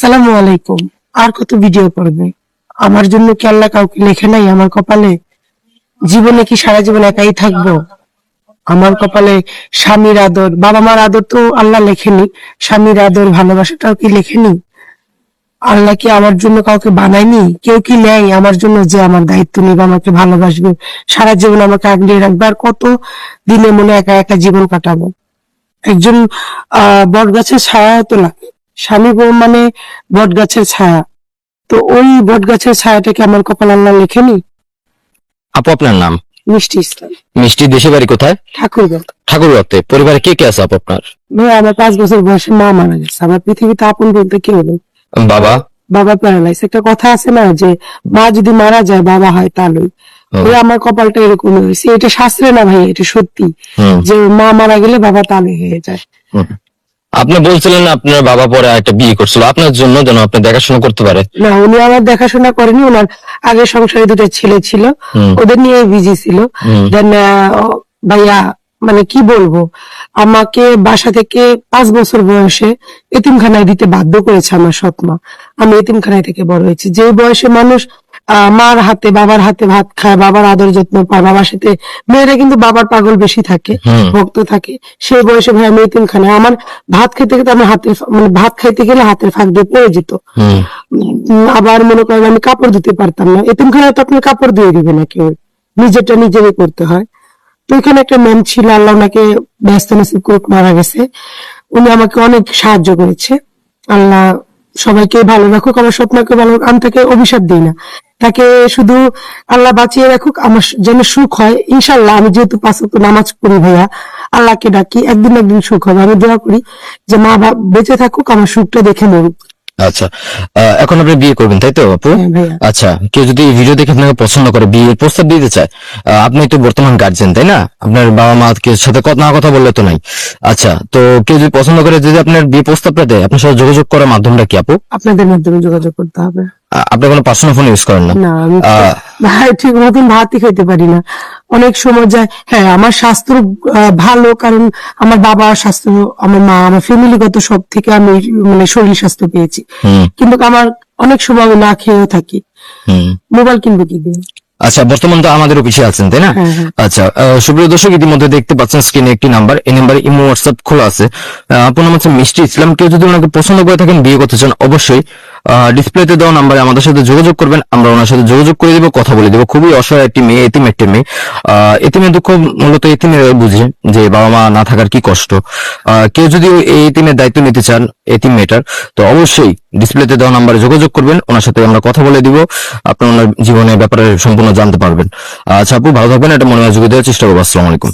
আসসালামু আলাইকুম। আর কত ভিডিও করবে আমার জন্য কি আল্লাহ কাউকে লেখে নাই আমার কপালে? জীবনে কি সারা জীবন একাই থাকব? আমার কপালে স্বামীর আদর বাবা মার আদর তো আল্লাহ লেখেনি। স্বামীর আদর, ভালোবাসাটাও কি লেখেনি? আল্লাহ কি আমার জন্য কাউকে বানায়নি? কেউ কি নেয়? আমার জন্য যে আমার দায়িত্ব নিবে, আমাকে ভালোবাসবে, সারা জীবন আমাকে আগলিয়ে রাখবে, আর কত দিনে মনে একা একা জীবন কাটাবো? একজন, আহ বট গাছের ছায়া তো লাগে। স্বামী বউ মানে বট গাছের ছায়া। তো ওই বট গাছের ছায়াটাকে আমার কপাল আল্লাহ লেখেনি? আপু আপনার নাম? মিষ্টি ইসলাম। মিষ্টি দেশে বাড়ি কোথায়? ঠাকুরগাঁও। ঠাকুরগাঁতে পরিবারে কে কে আছে আপু আপনার? ভাই আমার পাঁচ বছর বয়সে মা মারা গেছে। আমার পৃথিবীতে আপন বলতে কেউ নেই। বাবা? বাবা প্যারালাইজ একটা কথা আছে না যে মা যদি মারা যায় বাবা হয় তালই ওই। আমার কপালটা এরকম হয়েছে। এটা শাস্ত্রে না ভাই এটা সত্যি। যে মা মারা গেলে বাবা তালে হয়ে যায়। আপনি বলছিলেন আপনার বাবা পরে একটা বিয়ে করছিল। আপনার জন্য যেন আপনি দেখাশোনা করতে পারে। না উনি আমার দেখাশোনা করেনি। ওনার আগের সংসারে দুটো ছেলে ছিল। ওদের নিয়ে বিজি ছিল। দেন ভাইয়া মানে কি বলব? আমাকে বাসা থেকে পাঁচ বছর বয়সে এতিমখানায় দিতে বাধ্য করেছে আমার মা আমি এতিমখানায় থেকে বড় হয়েছি। যে বয়সে মানুষ মার হাতে বাবার হাতে ভাত খায় বাবার আদর যত্ন পায় বাবার সাথে মেয়েরা কিন্তু বাবার পাগল বেশি থাকে ভক্ত থাকে। সেই বয়সে ভাই আমি এতিমখানায় আমার ভাত খেতে খেতে আমার হাতের মানে ভাত খাইতে গেলে হাতের ফাঁক দিয়ে পড়ে যেত। আবার মনে করেন আমি কাপড় ধুতে পারতাম না। এতিমখানায় তো আপনি কাপড় দিয়ে দিবে না কেউ নিজেরটা নিজেরই করতে হয়। তো এখানে একটা ম্যাম ছিল আল্লাহ ওনাকে ব্যস্ত নসিব করে মারা গেছে। উনি আমাকে অনেক সাহায্য করেছে। আল্লাহ সবাইকে ভালো রাখুক, আমার স্বপ্নকে ভালো। আমি তাকে অভিশাপ দিই না। তাকে শুধু আল্লাহ বাঁচিয়ে রাখুক, আমার যেন সুখ হয়। ইনশাল্লাহ আমি যেহেতু পাঁচ নামাজ পড়ি ভাইয়া, আল্লাহকে ডাকি, একদিন একদিন সুখ হবে। আমি দোয়া করি যে মা বেঁচে থাকুক, আমার সুখটা দেখে মরুক। আচ্ছা এখন আপনি বিয়ে করবেন তাই তো আপু? হ্যাঁ আচ্ছা কেউ যদি এই ভিডিও দেখে আপনাকে পছন্দ করে বিয়ের প্রস্তাব দিতে চায় আপনি তো বর্তমান গার্জেন তাই না? আপনার বাবা মা কে সাথে কথা না কথা বললে তো নাই। আচ্ছা তো কেউ যদি পছন্দ করে যদি আপনার বিয়ে প্রস্তাবটা দেয় আপনার সাথে যোগাযোগ করার মাধ্যমটা কি আপু? আপনাদের মাধ্যমে যোগাযোগ করতে হবে। আপনি কোনো পার্সোনাল ফোন ইউজ করেন না? না ঠিক মতন ভাতই খেতে পারি না। অনেক সময় যায় হ্যাঁ আমার স্বাস্থ্য ভালো কারণ আমার বাবা স্বাস্থ্য আমার মা আমার ফ্যামিলিগত সব থেকে আমি মানে শরীর স্বাস্থ্য পেয়েছি। কিন্তু আমার অনেক সময় আমি না খেয়েও থাকি। মোবাইল কিনবো কি দিয়ে? আচ্ছা বর্তমান তো আমাদের অফিসে আছেন তাই না? হ্যাঁ, হ্যাঁ। আচ্ছা সুপ্রিয় দর্শক ইতিমধ্যে দেখতে পাচ্ছেন স্ক্রিনে একটি নাম্বার এই নাম্বারে ইমো হোয়াটসঅ্যাপ খোলা আছে। আপনার নাম হচ্ছে মিষ্টি ইসলাম। কেউ যদি ওনাকে পছন্দ করে থাকেন বিয়ে করতে চান অবশ্যই ডিসপ্লেতে দেওয়া নাম্বারে আমাদের সাথে যোগাযোগ করবেন আমরা ওনার সাথে যোগাযোগ করে দিব কথা বলে দিব। খুবই অসহায় একটি মেয়ে এতিম একটি মেয়ে। আহ, এতিমের দুঃখ মূলত এতিমের বুঝে যে বাবা মা না থাকার কি কষ্ট। কেউ যদি এই এতিমের দায়িত্ব নিতে চান এতিম মেয়েটার তো অবশ্যই ডিসপ্লেতে দেওয়া নাম্বারে যোগাযোগ করবেন ওনার সাথে আমরা কথা বলে দিব আপনি ওনার জীবনের ব্যাপারে সম্পূর্ণ জানতে পারবেন। আচ্ছা আপু ভালো থাকবেন এটা মনে হয় দেওয়ার চেষ্টা করব আসসালামু আলাইকুম।